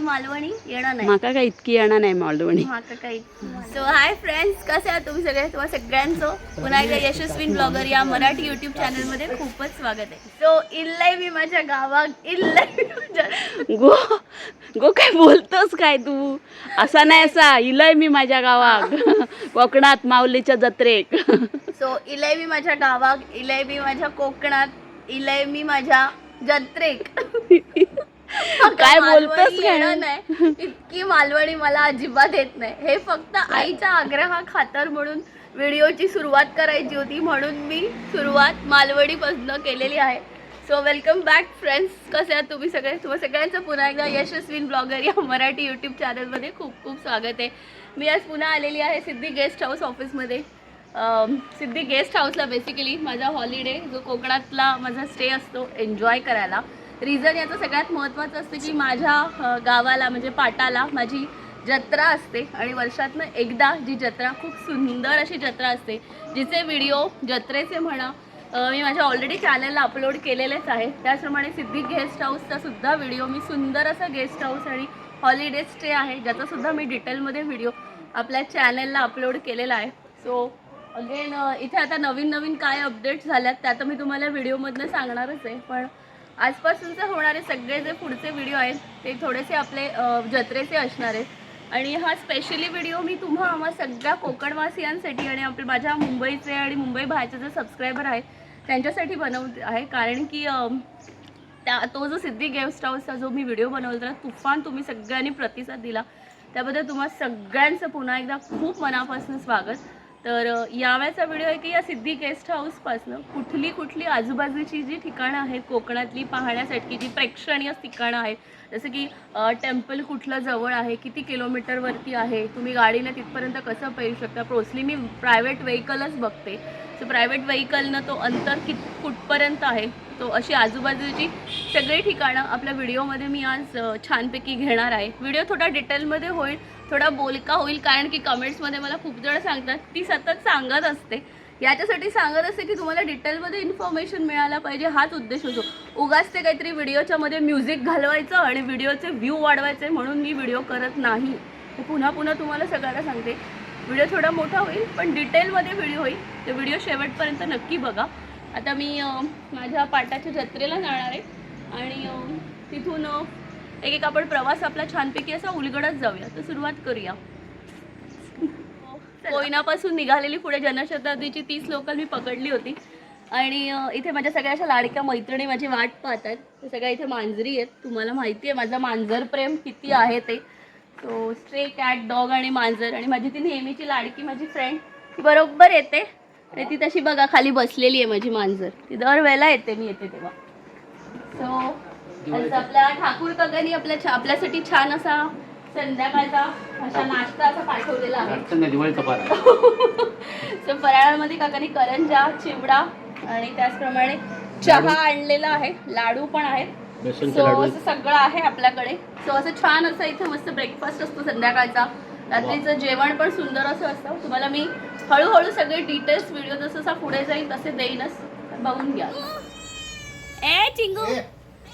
मालवणी येणार नाही. माका काय इतकी येणार नाही मालवणी. माका काही सो हाय फ्रेंड्स कसे आहात तुम्ही सगळे? तुम्हाला सगळ्यांचं पुन्हा एकदा यशस्वी ब्लॉगर या मराठी युट्यूब चॅनलमध्ये खूपच स्वागत आहे. सो इल्लय मी माझ्या गावात इल्लय गो गो काय बोलतोस काय तू? असा नाही असा इलय मी माझ्या गावात. कोकणात माऊलीच्या जत्रेक. सो इलय मी माझ्या गावात इलय मी माझ्या कोकणात इलय मी माझ्या जत्रेक. काय बोलतोस काय? येणं नाही इतकी मालवणी मला अजिबात येत नाही. हे फक्त आईच्या आग्रहा खातर म्हणून व्हिडिओची सुरुवात करायची होती म्हणून मी सुरुवात मालवणीपासून केलेली आहे. सो वेलकम बॅक फ्रेंड्स कसे आहात तुम्ही सगळे? तुम्हा सगळ्यांचं पुन्हा एकदा यशस्वी ब्लॉगर या मराठी यूट्यूब चॅनलमध्ये खूप खूप स्वागत आहे. मी आज पुन्हा आलेली आहे सिद्धी गेस्ट हाऊस ऑफिसमध्ये सिद्धी गेस्ट हाऊसला बेसिकली माझा हॉलिडे जो कोकणातला माझा स्टे असतो एन्जॉय करायला. रिझन याचं सगळ्यात महत्त्वाचं असतं की माझ्या गावाला म्हणजे पाटाला माझी जत्रा असते. आणि वर्षातनं एकदा जी जत्रा खूप सुंदर अशी जत्रा असते जिचे व्हिडिओ जत्रेचे म्हणा मी माझ्या ऑलरेडी चॅनलला अपलोड केलेलेच आहे त्याचप्रमाणे सिद्धी गेस्ट हाऊसचा सुद्धा व्हिडिओ मी सुंदर असा गेस्ट हाऊस आणि हॉलिडे स्टे आहे ज्याचासुद्धा मी डिटेलमध्ये व्हिडिओ आपल्या चॅनलला अपलोड केलेला आहे. सो अगेन इथे आता नवीन नवीन काय अपडेट्स झाल्यात त्या तर मी तुम्हाला व्हिडिओमधनं सांगणारच आहे. पण आजपासूनचे होणारे सगळे जे पुढचे व्हिडिओ आहेत ते थोडेसे आपले जत्रेचे असणार आहेत. आणि हा स्पेशली व्हिडिओ मी तुम्हा आम्हा सगळ्या कोकणवासियांसाठी आणि आपले माझ्या मुंबईचे आणि मुंबई बाहेरचे जे सबस्क्रायबर आहेत त्यांच्यासाठी बनवते आहे. कारण की त्या तो जो सिद्धी गेस्ट हाऊसचा जो मी व्हिडिओ बनवला त्याला तुफान तुम्ही सगळ्यांनी प्रतिसाद दिला. त्याबद्दल तुम्हाला सगळ्यांचं पुन्हा एकदा खूप मनापासून स्वागत. तर अ, यावेळेचा व्हिडिओ आहे की या सिद्धी गेस्ट हाऊसपासनं कुठली कुठली आजूबाजूची जी ठिकाणं आहेत कोकणातली पाहण्यासाठी जी प्रेक्षणीय ठिकाणं आहेत जसं की टेम्पल कुठलं जवळ आहे किती किलोमीटरवरती आहे तुम्ही गाडीला तिथपर्यंत कसं पेरू शकता? प्रोसली मी प्रायव्हेट व्हेकलच बघते. सो प्रायव्हेट व्हेकलनं तो अंतर कित कुठपर्यंत आहे? तो अशी आजूबाजूची सगळी ठिकाणं आपल्या व्हिडिओमध्ये मी आज छानपैकी घेणार आहे. व्हिडिओ थोडा डिटेलमध्ये होईल थोडा बोलका होईल कारण की कमेंट्समध्ये मला खूप जण सांगतात ती सतत सांगत असते. याच्यासाठी सांगत असते की तुम्हाला डिटेलमध्ये इन्फॉर्मेशन मिळायला पाहिजे हाच उद्देश होतो. उगाच ते काहीतरी व्हिडिओच्यामध्ये म्युझिक घालवायचं आणि व्हिडिओचे व्ह्यू वाढवायचे म्हणून मी व्हिडिओ करत नाही. पुन्हा पुन्हा तुम्हाला सगळ्यांना सांगते. व्हिडिओ थोडा मोठा होईल पण डिटेलमध्ये व्हिडिओ होईल. ते व्हिडिओ शेवटपर्यंत नक्की बघा. आता मी माझ्या पाटाच्या जत्रेला जाणार आहे. आणि तिथून एक एक आपण प्रवास आपला छानपैकी असा उलगडत जाऊया. तर सुरुवात करूया. कोयनापासून निघालेली पुढे जनशताब्दीची तीस लोकल मी पकडली होती. आणि इथे माझ्या सगळ्या अशा लाडक्या मैत्रिणी माझी वाट पाहतात. ते सगळ्या इथे मांजरी आहेत. तुम्हाला माहिती आहे माझं मांजर प्रेम किती आहे ते. सो स्ट्रे कॅट डॉग आणि मांजर. आणि माझी ती नेहमीची लाडकी माझी फ्रेंड बरोबर येते. आणि ती तशी बघा खाली बसलेली आहे माझी मांजर. ती दरवेळेला येते मी येते तेव्हा. सो आज आपल्या ठाकूर काकांनी आपल्या आपल्यासाठी छान असा संध्याकाळचा असा नाश्ता असा पाठवलेला आहे. सो फराळामध्ये काकांनी करंजा चिवडा आणि त्याचप्रमाणे चहा आणलेला आहे. लाडू पण आहेत. सो असं सगळं आहे आपल्याकडे. सो असं छान असं इथे मस्त ब्रेकफास्ट असतो संध्याकाळचा. रात्रीचं जेवण पण सुंदर असं असतं. तुम्हाला मी हळूहळू सगळे डिटेल्स व्हिडिओ जसं जसा पुढे जाईल तसे देईनच. बघून घ्या. ए चिंगू.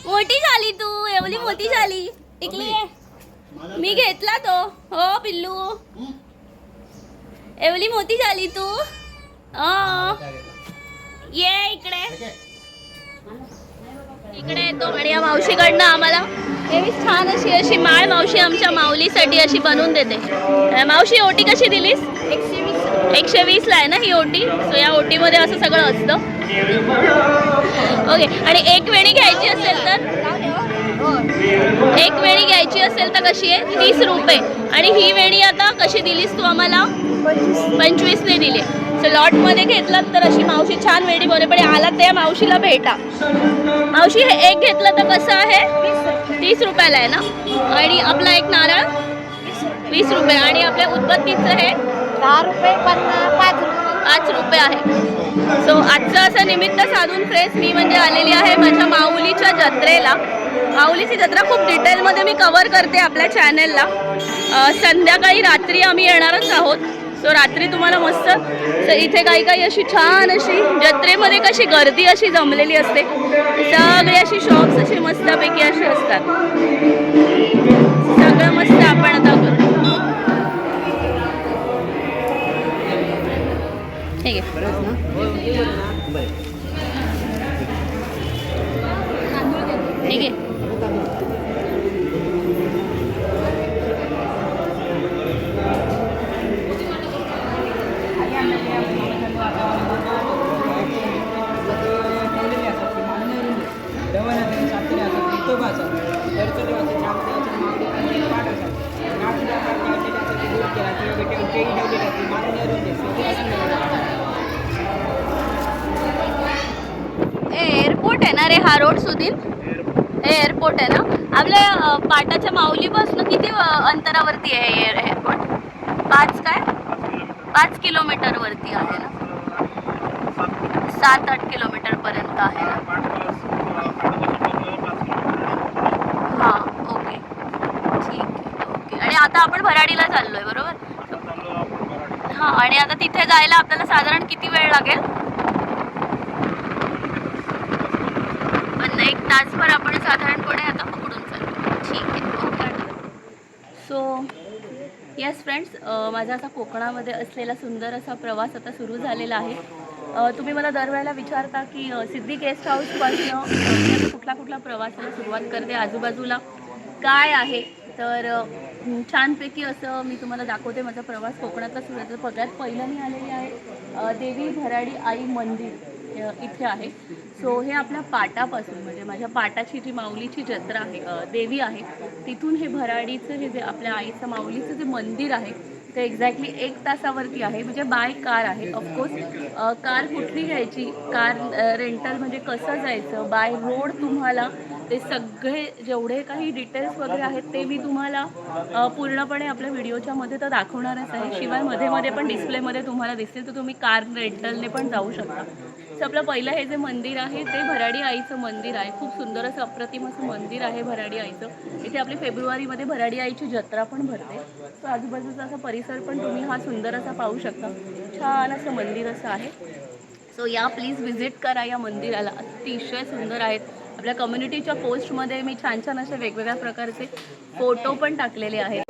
मोठी झाली तू. एवढी मोठी झाली. टिकली मी घेतला तो. हो पिल्लू. एवढी मोठी झाली तू. अं. ये इकडे. इकडे येतो आणि या मावशीकडनं आम्हाला. एवढी छान अशी अशी माळ मावशी आमच्या माऊलीसाठी अशी बनवून देते. मावशी ओटी कशी दिलीस? एकशे वीसला आहे ना ही ओटी? सो या ओटीमध्ये असं सगळं असतं. ओके आणि एक वेणी घ्यायची असेल तर? एक वेणी घ्यायची असेल तर कशी आहे? तीस रुपये. आणि ही वेणी आता कशी दिलीस तू आम्हाला? पंचवीसने दिली. सो लॉटमध्ये घेतलात तर अशी मावशी छान वेणी बोले पण आला त्या मावशीला भेटा. मावशी हे एक घेतलं तर कसं आहे? तीस रुपयाला आहे ना? आणि आपला एक नारळ? वीस रुपये. आणि आपल्या उदबत्तीचं हे दहा रुपये पन्नास पाच रुपये. पाच रुपये आहे. सो आजचं असं निमित्त साधून फ्रेश मी म्हणजे आलेली आहे माझ्या माऊलीच्या जत्रेला. माऊलीची जत्रा खूप डिटेलमध्ये मी कवर करते आपल्या चॅनलला संध्याकाळी रात्री आम्ही येणारच आहोत. सो रात्री तुम्हाला मस्त. तर इथे काही काही अशी छान अशी जत्रेमध्ये कशी गर्दी अशी जमलेली असते. सगळी अशी शॉप्स अशी मस्तपैकी अशी असतात. सगळं मस्त ठीक आहे ठीक आहे हा रोड सुधीर हे एअरपोर्ट आहे ना? आपल्या पाटाच्या माऊलीपासून किती अंतरावरती आहे हे एअर- एअरपोर्ट पाच काय? पाच किलोमीटर वरती आहे ना? सात आठ किलोमीटर पर्यंत आहे ना? हां ओके. ठीक आहे ओके. आणि आता आपण भराडीला चाललोय बरोबर? हां आणि आता तिथे जायला आपल्याला साधारण किती वेळ लागेल पण एक तासभर आपण साधारणपणे आता पकडून चालू. ठीक आहे ओके. सो येस फ्रेंड्स माझा असा कोकणामध्ये असलेला सुंदर असा प्रवास आता सुरू झालेला आहे. तुम्ही मला दरवेळेला विचारता की सिद्धी गेस्ट हाऊसपासून आता कुठला कुठला प्रवासाला सुरुवात करते आजूबाजूला? काय आहे? तर छानपैकी असं मी तुम्हाला दाखवते माझा प्रवास कोकणातला सुरू आहे. तर सगळ्यात पहिलं मी आलेली आहे देवी भराडी आई मंदिर. इथे आहे. सो हे आपल्या पाटापासून म्हणजे माझ्या पाटाची जी माऊलीची जत्रा आहे देवी आहे तिथून हे भराडीचं हे जे आपल्या आईचं माऊलीचं जे मंदिर आहे ते एक्झॅक्टली एक तासावरती आहे म्हणजे बाय कार आहे. ऑफकोर्स कार कुठली घ्यायची? कार रेंटल म्हणजे कसं जायचं? बाय रोड तुम्हाला ते सगळे जेवढे काही डिटेल्स वगैरे आहेत ते मी तुम्हाला पूर्णपणे आपल्या व्हिडिओच्या मध्ये तर दाखवणारच आहे. शिवायमध्ये मध्ये पण डिस्प्लेमध्ये तुम्हाला दिसतील तर तुम्ही कार रेंटलने पण जाऊ शकता. सो आपलं पहिलं हे जे मंदिर आहे ते भराडी आईचं मंदिर आहे. खूप सुंदर असं अप्रतिम असं मंदिर आहे भराडी आईचं. इथे आपली फेब्रुवारीमध्ये भराडी आईची जत्रा पण भरते. सो आजूबाजूचा असा परिसर पण तुम्ही हा सुंदर असा पाहू शकता. छान असं मंदिर असं आहे. सो या प्लीज व्हिजिट करा या मंदिराला. अतिशय सुंदर आहेत. आपल्या कम्युनिटीच्या पोस्टमध्ये मी छान छान असे वेगवेगळ्या प्रकारचे फोटो पण टाकलेले आहेत.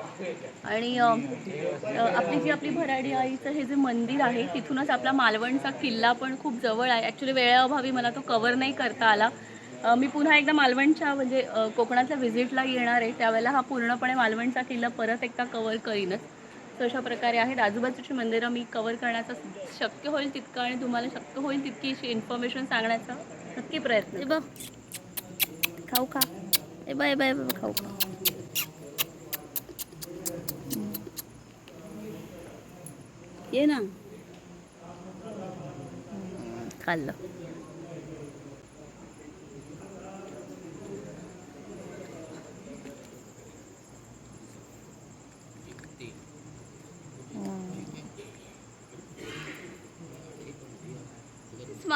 आणि आपली जी आपली भराडी आईचं हे जे मंदिर आहे तिथूनच आपला मालवणचा किल्ला पण खूप जवळ आहे. ॲक्च्युली वेळेअभावी मला तो कवर नाही करता आला. मी पुन्हा एकदा मालवणच्या म्हणजे कोकणाच्या कोकणातल्या व्हिजिटला येणार आहे. त्यावेळेला हा पूर्णपणे मालवणचा किल्ला परत एकदा कवर करीनच. तर अशा प्रकारे आहेत. आजूबाजूची मंदिरं मी कवर करण्याचा शक्य होईल तितकं आणि तुम्हाला शक्य होईल तितकी इन्फॉर्मेशन सांगण्याचा नक्की प्रयत्न. बघ खाऊ खा ए बाय बाय बाय खाऊ खा ये ना खाल्लं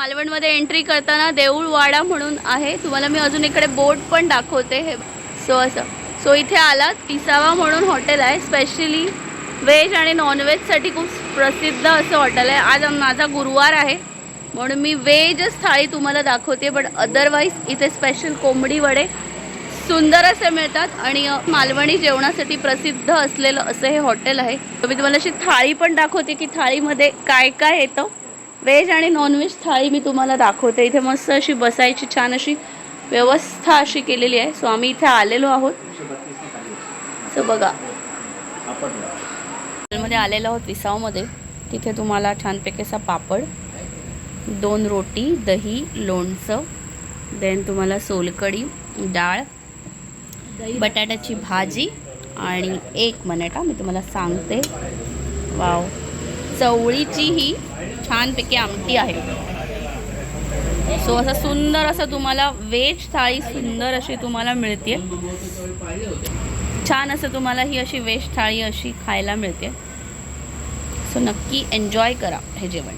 मालवणमध्ये एंट्री करताना देऊळवाडा म्हणून आहे. तुम्हाला मी अजून इकडे बोट पण दाखवते. हे सो असं. सो इथे आलात. तिसावा म्हणून हॉटेल आहे. स्पेशली व्हेज आणि नॉनव्हेजसाठी खूप प्रसिद्ध असं हॉटेल आहे. आज माझा गुरुवार आहे. म्हणून मी व्हेजच थाळी तुम्हाला दाखवते. बट अदरवाईज इथे स्पेशल कोंबडी वडे सुंदर असे मिळतात. आणि मालवणी जेवणासाठी प्रसिद्ध असलेलं असं हे हॉटेल आहे. तर मी तुम्हाला अशी थाळी पण दाखवते की थाळीमध्ये काय काय येतं. व्हेज आणि नॉनव्हेज थाळी मी तुम्हाला दाखवते. इथे मस्त अशी बसायची छान अशी व्यवस्था अशी केलेली आहे. सो आम्ही इथे आलेलो आहोत. सो बघा. हॉटेलमध्ये आलेलो आहोत विसावमध्ये. तिथे तुम्हाला छानपैकी असा पापड दोन रोटी दही लोणचं देन तुम्हाला सोलकढी डाळ बटाट्याची भाजी आणि एक मिनिट हा मी तुम्हाला सांगते. वाव चवळीची ही छानपैकी आमटी आहे. सो असं सुंदर असं तुम्हाला व्हेज थाळी सुंदर अशी तुम्हाला मिळते छान असं तुम्हाला ही अशी व्हेज थाळी अशी खायला मिळते सो नक्की एन्जॉय करा हे जेवण.